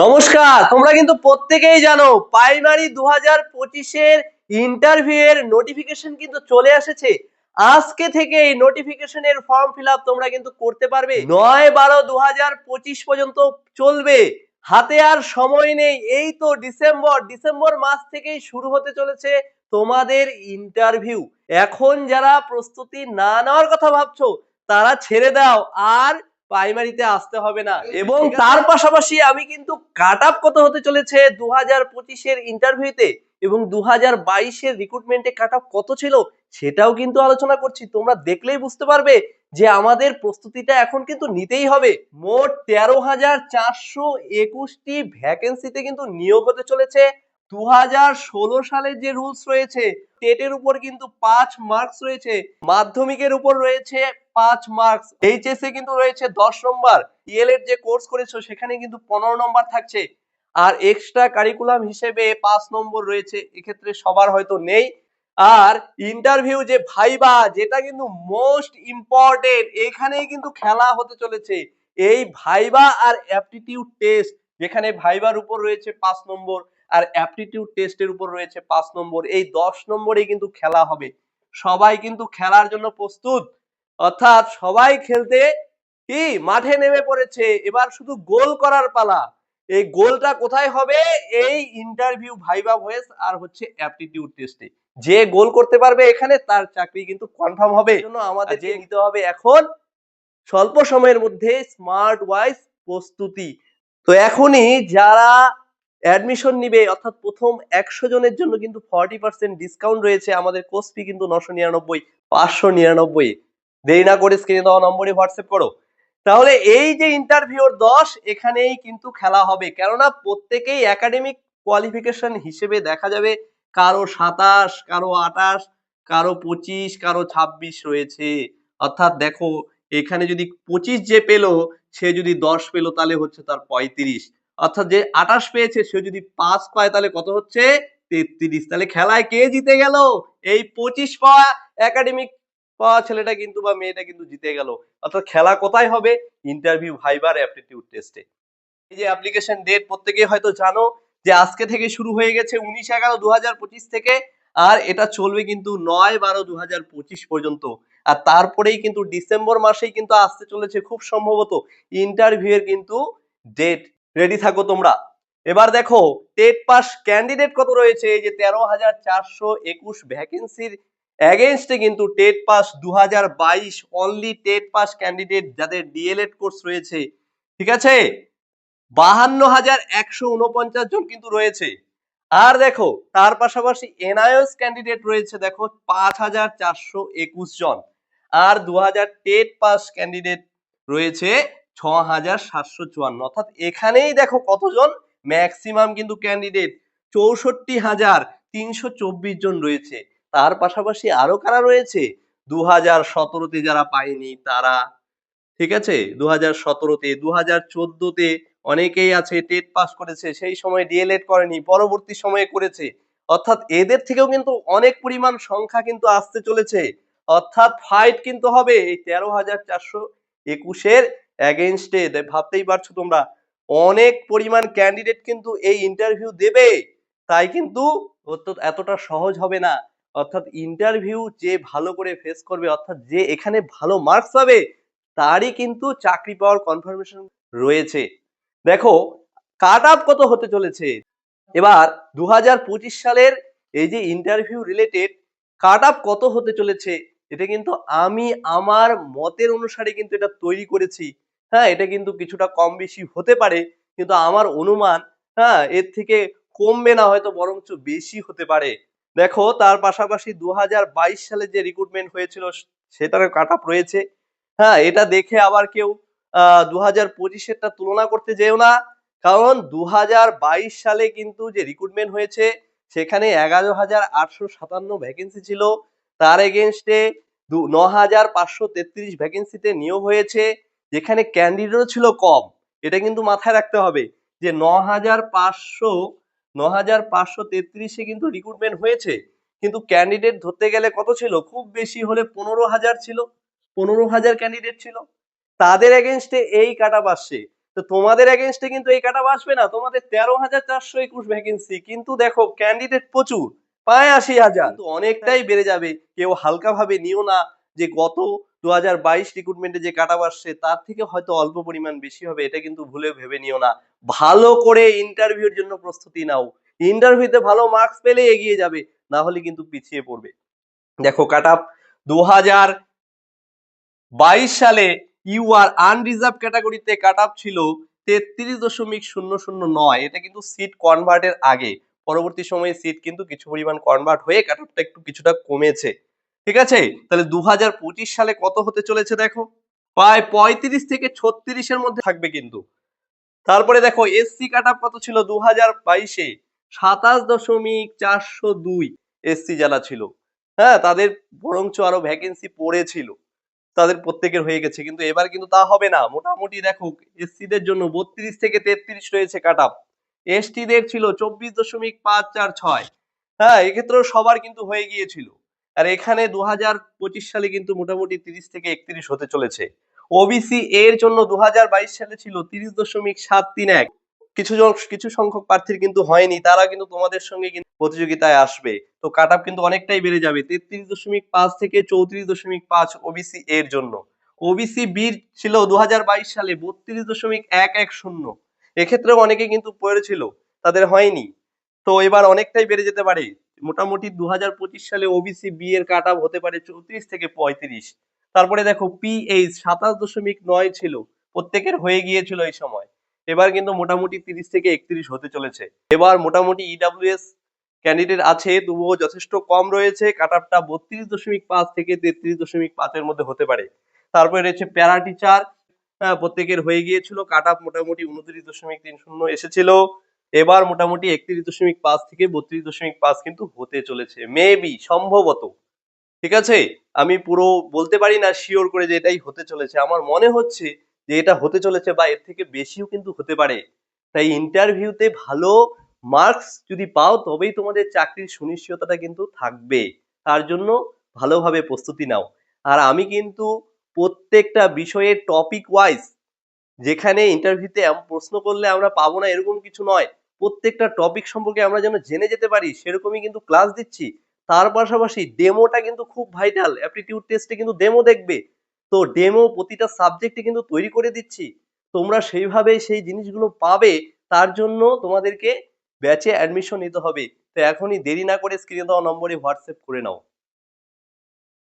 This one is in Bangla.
নমস্কার, তোমরা কিন্তু প্রত্যেকেই জানো প্রাইমারি দু হাজার পঁচিশের ইন্টারভিউ এর নোটিফিকেশন কিন্তু চলে এসেছে। আজকে থেকে এই নোটিফিকেশনের ফর্ম ফিল তোমরা কিন্তু করতে পারবে। নয় বারো দু হাজার পঁচিশ পর্যন্ত চলবে। হাতে আর সময় নেই। এই তো ডিসেম্বর ডিসেম্বর মাস থেকেই শুরু হতে চলেছে তোমাদের ইন্টারভিউ এখন যারা প্রস্তুতি না নেওয়ার কথা ভাবছ, তারা ছেড়ে দাও। আর প্রাইমারিতে আসতে হবে না। এবং তার পাশাপাশি আমি কিন্তু কাট আপ কত হতে চলেছে দু হাজার পঁচিশের ইন্টারভিউতে এবং দু হাজার বাইশের রিক্রুটমেন্টে কাট আপ কত ছিল সেটাও কিন্তু আলোচনা করছি। তোমরা দেখলেই বুঝতে পারবে যে আমাদের প্রস্তুতিটা এখন কিন্তু নিতেই হবে। মোট তেরো হাজার চারশো একুশটি ভ্যাকেন্সিতে কিন্তু নিয়োগ হতে চলেছে। দু হাজার ষোলো সালের যে রুলস রয়েছে টেটের উপর কিন্তু পাঁচ মার্কস রয়েছে, মাধ্যমিকের উপর রয়েছে পাঁচ মার্কস এইচএস এ কিন্তু রয়েছে দশ নম্বর ইএল এর যে কোর্স করেছ সেখানে কিন্তু পনেরো নম্বর থাকছে, আর এক্সট্রা কারিকুলাম হিসেবে পাঁচ নম্বর রয়েছে, এক্ষেত্রে সবার হয়তো নেই, আর ইন্টারভিউ যে ভাইবা, যেটা কিন্তু মোস্ট ইম্পর্টেন্ট এখানেই কিন্তু খেলা হতে চলেছে, এই ভাইবা আর অ্যাপটিটিউড টেস্ট যেখানে ভাইবার উপর রয়েছে পাঁচ নম্বর আর অ্যাপটিটিউড টেস্টের উপর রয়েছে পাঁচ নম্বর। এই দশ নম্বরে কিন্তু খেলা হবে। সবাই কিন্তু খেলার জন্য প্রস্তুত। অর্থাৎ সবাই খেলতে কি? মাঠে নেমে পড়েছে। এবার শুধু গোল করার পালা। এই গোলটা কোথায় হবে? এই ইন্টারভিউ ভাইবা ভয়েস আর হচ্ছে অ্যাপটিটিউড টেস্টে যে গোল করতে পারবে এখানে তার চাকরি কিন্তু কনফার্ম হবে। জন্য আমাদের যে নিতে হবে এখন স্বল্প সময়ের মধ্যে স্মার্ট ওয়াইজ প্রস্তুতি। তো এখনই যারা অ্যাডমিশন নিবে, অর্থাৎ প্রথম একশো জনের জন্য কিন্তু ফর্টি পার্সেন্ট ডিসকাউন্ট রয়েছে। আমাদের কোর্স ফি কিন্তু নশো নিরানব্বই, পাঁচশো নিরানব্বই। দেরি না করে স্ক্রিনে দেওয়া নম্বরে হোয়াটসঅ্যাপ করো। তাহলে এই যে ইন্টারভিউর দশ, এখানেই কিন্তু খেলা হবে। কেননা প্রত্যেকেই একাডেমিক কোয়ালিফিকেশন হিসেবে দেখা যাবে। কারও সাতাশ, কারও আটাশ, কারও পঁচিশ, কারও ছাব্বিশ রয়েছে। অর্থাৎ দেখো, এখানে যদি পঁচিশ যে পেল, সে যদি দশ পেল, তাহলে হচ্ছে তার পঁয়ত্রিশ। অর্থাৎ যে আটাশ পেয়েছে, সে যদি পাঁচ পায়, তাহলে কত হচ্ছে? তেত্রিশ। তাহলে খেলায় কে জিতে গেল? এই পঁচিশ পাওয়া একাডেমিক পাওয়া ছেলেটা কিন্তু বা মেয়েটা কিন্তু জিতে গেল। অর্থাৎ খেলা কোথায় হবে? ইন্টারভিউ ভাইবার অ্যাপটিটিউড টেস্টে এই যে অ্যাপ্লিকেশন ডেট প্রত্যেকেই হয়তো জানো যে আজকে থেকে শুরু হয়ে গেছে উনিশ এগারো দু থেকে, আর এটা চলবে কিন্তু নয় বারো দু পর্যন্ত। আর তারপরেই কিন্তু ডিসেম্বর মাসেই কিন্তু আসতে চলেছে খুব সম্ভবত। ইন্টারভিউ এর কিন্তু ডেট রেডি থাকো তোমরা। এবার দেখো, টেট পাস ক্যান্ডিডেট কত রয়েছে? যে তেরো হাজার চারশো একুশ ভ্যাকেন্সির অ্যাগেনস্টে কিন্তু টেট পাস দু হাজার বাইশ অনলি টেট পাস ক্যান্ডিডেট যাদের ডিএলএড কোর্স রয়েছে। ঠিক আছে? বাহান্ন হাজার একশো উনপঞ্চাশ জন কিন্তু রয়েছে। আর দেখো, তার পাশাপাশি এনআইএস ক্যান্ডিডেট রয়েছে, দেখো পাঁচ হাজার চারশো একুশ জন। আর দু হাজার টেট পাস ক্যান্ডিডেট রয়েছে ছ হাজার সাতশো চুয়ান্ন। অর্থাৎ এখানেই দেখো কতজন? ম্যাক্সিমাম কিন্তু ক্যান্ডিডেট চৌষট্টি হাজার তিনশো চব্বিশ জন রয়েছে। তার পাশাপাশি আরও কারা রয়েছে? দু হাজার সতেরোতে যারা পায়নি তারা, ঠিক আছে? দু হাজার সতেরোতে দু হাজার চোদ্দতে অনেকেই আছে, টেট পাস করেছে, সেই সময় ডিএলএড করেনি, পরবর্তী সময়ে করেছে। অর্থাৎ এদের থেকেও কিন্তু অনেক পরিমাণ সংখ্যা কিন্তু আসতে চলেছে। অর্থাৎ ফাইট কিন্তু হবে এই তেরো হাজার চারশো একুশের অ্যাগেনস্টে ভাবতেই পারছ তোমরা। অনেক পরিমাণ ক্যান্ডিডেট কিন্তু এই ইন্টারভিউ দেবে। তাই কিন্তু এতটা সহজ হবে না। অর্থাৎ ইন্টারভিউ যে ভালো করে ফেস করবে, অর্থাৎ যে এখানে ভালো মার্কস পাবে, তারই কিন্তু চাকরি পাওয়ার কনফার্মেশন রয়েছে। দেখো কাট আপ কত হতে চলেছে? এবার দু হাজার পঁচিশ সালের এই যে ইন্টারভিউ রিলেটেড কাট আপ কত হতে চলেছে, এটা কিন্তু আমি, আমার মতের অনুসারে কিন্তু এটা তৈরি করেছি। হ্যাঁ এটা কিন্তু কিছুটা কম বেশি হতে পারে, কিন্তু আমার অনুমান হ্যাঁ এর থেকে কমবে না, হয়তো বরঞ্চ বেশি হতে পারে। দেখো, তার পাশাপাশি দু হাজার বাইশ সালে যে রিক্রুটমেন্ট হয়েছিল সেটার কাট আপ রয়েছে। হ্যাঁ এটা দেখে আবার কেউ দু হাজার পঁচিশেরটা তুলনা করতে যেও না, কারণ দু হাজার বাইশ সালে কিন্তু যে রিক্রুটমেন্ট হয়েছে, সেখানে এগারো হাজার আটশো সাতান্ন ভ্যাকেন্সি ছিল। তার এগেনস্টে ন হাজার পাঁচশো তেত্রিশ ভ্যাকেন্সিতে নিয়োগ হয়েছে। যেখানে ক্যান্ডিডেটও ছিল কম। এটা কিন্তু মাথায় রাখতে হবে যে ন হাজার পাঁচশো ন হাজার পাঁচশো তেত্রিশে কিন্তু রিক্রুটমেন্ট হয়েছে। কিন্তু ক্যান্ডিডেট ধরতে গেলে কত ছিল? খুব বেশি হলে পনেরো হাজার ছিল, পনেরো হাজার ক্যান্ডিডেট ছিল। তাদের এগেনস্টে এই কাটা আসছে। তো তোমাদের এগেনস্টে কিন্তু এই কাটা আসবে না। তোমাদের তেরো হাজার চারশো একুশ ভ্যাকেন্সি কিন্তু দেখো ক্যান্ডিডেট প্রচুর, প্রায় আশি হাজার। অনেকটাই বেড়ে যাবে। কেউ হালকা ভাবে নিও না যে গত দু হাজার বাইশ রিক্রুটমেন্টে যে কাটা আসছে তার থেকে হয়তো অল্প পরিমাণ বেশি হবে, এটা কিন্তু ভুলে ভেবে নিও না। ভালো করে ইন্টারভিউর জন্য প্রস্তুতি নাও। ইন্টারভিউতে ভালো মার্কস পেলে এগিয়ে যাবে, না হলে কিন্তু পিছিয়ে পড়বে। দেখো কাট আপ দু হাজার বাইশ সালে ইউ আর আনরিজার্ভ ক্যাটাগরিতে কাট আপ ছিল তেত্রিশ দশমিক শূন্য শূন্য নয়। এটা কিন্তু সিট কনভার্টের আগে। পরবর্তী সময়ে সিট কিন্তু কিছু পরিমাণ কনভার্ট হয়ে কাট আপটা একটু কিছুটা কমেছে। ঠিক আছে? তাহলে দু সালে কত হতে চলেছে দেখো? প্রায় পঁয়ত্রিশ থেকে ছত্রিশের মধ্যে থাকবে কিন্তু। তারপরে দেখো এসসি কাট কত ছিল? দু হাজার বাইশে। সাতাশ দশমিক চারশো দুই এসসি যারা ছিল। হ্যাঁ তাদের বরঞ্চ আরও ভ্যাকেন্সি পড়েছিল। তাদের প্রত্যেকের হয়ে গেছে। কিন্তু এবার কিন্তু তা হবে না। মোটামুটি দেখো এসসি দের জন্য বত্রিশ থেকে তেত্রিশ রয়েছে কাট আপ এসটি দের ছিল চব্বিশ দশমিক পাঁচ চার ছয়। হ্যাঁ এক্ষেত্রেও সবার কিন্তু হয়ে গিয়েছিল। আর এখানে দু হাজার পঁচিশ সালে কিন্তু মোটামুটি তিরিশ থেকে একত্রিশ হতে চলেছে। ওবিসি এর জন্য দু সালে ছিল তিরিশ দশমিক সাত তিন এক। কিছু কিছু সংখ্যক প্রার্থীর কিন্তু হয়নি, তারা কিন্তু তোমাদের সঙ্গে কিন্তু প্রতিযোগিতায় আসবে। তো কাট কিন্তু অনেকটাই বেড়ে যাবে, তেত্রিশ দশমিক পাঁচ থেকে চৌত্রিশ দশমিক পাঁচ ওবিসি এর জন্য। ওবিসি বির ছিল দু হাজার বাইশ সালে বত্রিশ দশমিক এক এক শূন্য। এক্ষেত্রেও অনেকে কিন্তু পড়েছিল, তাদের হয়নি। তো এবার অনেকটাই বেড়ে যেতে পারে। মোটামুটি দু হাজার পঁচিশ সালে ওবিসি বি এর কাট আপ হতে পারে চৌত্রিশ থেকে পঁয়ত্রিশ। তারপরে দেখো পিএইচ সাতাশ দশমিক নয় ছিল, প্রত্যেকের হয়ে গিয়েছিল এই সময়। এবার কিন্তু মোটামুটি তিরিশ থেকে একত্রিশ হতে চলেছে। এবার মোটামুটি ইডাব্লিউএস ক্যান্ডিডেট আছে, তবুও যথেষ্ট কম রয়েছে কাট আপটা বত্রিশ দশমিক পাঁচ থেকে তেত্রিশ দশমিক পাঁচের মধ্যে হতে পারে। তারপরে রয়েছে প্যারা টিচার প্রত্যেকের হয়ে গিয়েছিল কাট আপ মোটামুটি উনত্রিশ দশমিক তিন শূন্য এসেছিল। এবার মোটামুটি একত্রিশ দশমিক পাঁচ থেকে বত্রিশ দশমিক পাঁচ কিন্তু হতে চলেছে। মেবি সম্ভবত। ঠিক আছে? আমি পুরো বলতে পারি না শিওর করে যে এটাই হতে চলেছে। আমার মনে হচ্ছে যে এটা হতে চলেছে বা এর থেকে বেশিও কিন্তু হতে পারে। তাই ইন্টারভিউতে ভালো মার্কস যদি পাও, তবেই তোমাদের চাকরির সুনিশ্চয়তাটা কিন্তু থাকবে। তার জন্য ভালোভাবে প্রস্তুতি নাও। আর আমি কিন্তু প্রত্যেকটা বিষয়ে টপিক ওয়াইজ যেখানে ইন্টারভিউতে প্রশ্ন করলে আমরা পাবো না, এরকম কিছু নয়। প্রত্যেকটা টপিক সম্পর্কে আমরা যেন জেনে যেতে পারি, সেরকমই কিন্তু ক্লাস দিচ্ছি। তার পাশাপাশি ডেমোটা কিন্তু খুব ভাইটাল অ্যাপটিটিউড টেস্টে কিন্তু ডেমো দেখবে। তো ডেমো প্রতিটা সাবজেক্টে কিন্তু তৈরি করে দিচ্ছি। তোমরা সেইভাবে সেই জিনিসগুলো পাবে, তার জন্য তোমাদেরকে ব্যাচে অ্যাডমিশন নিতে হবে। তো এখনই দেরি না করে স্ক্রিনে দেওয়া নম্বরে হোয়াটসঅ্যাপ করে নাও।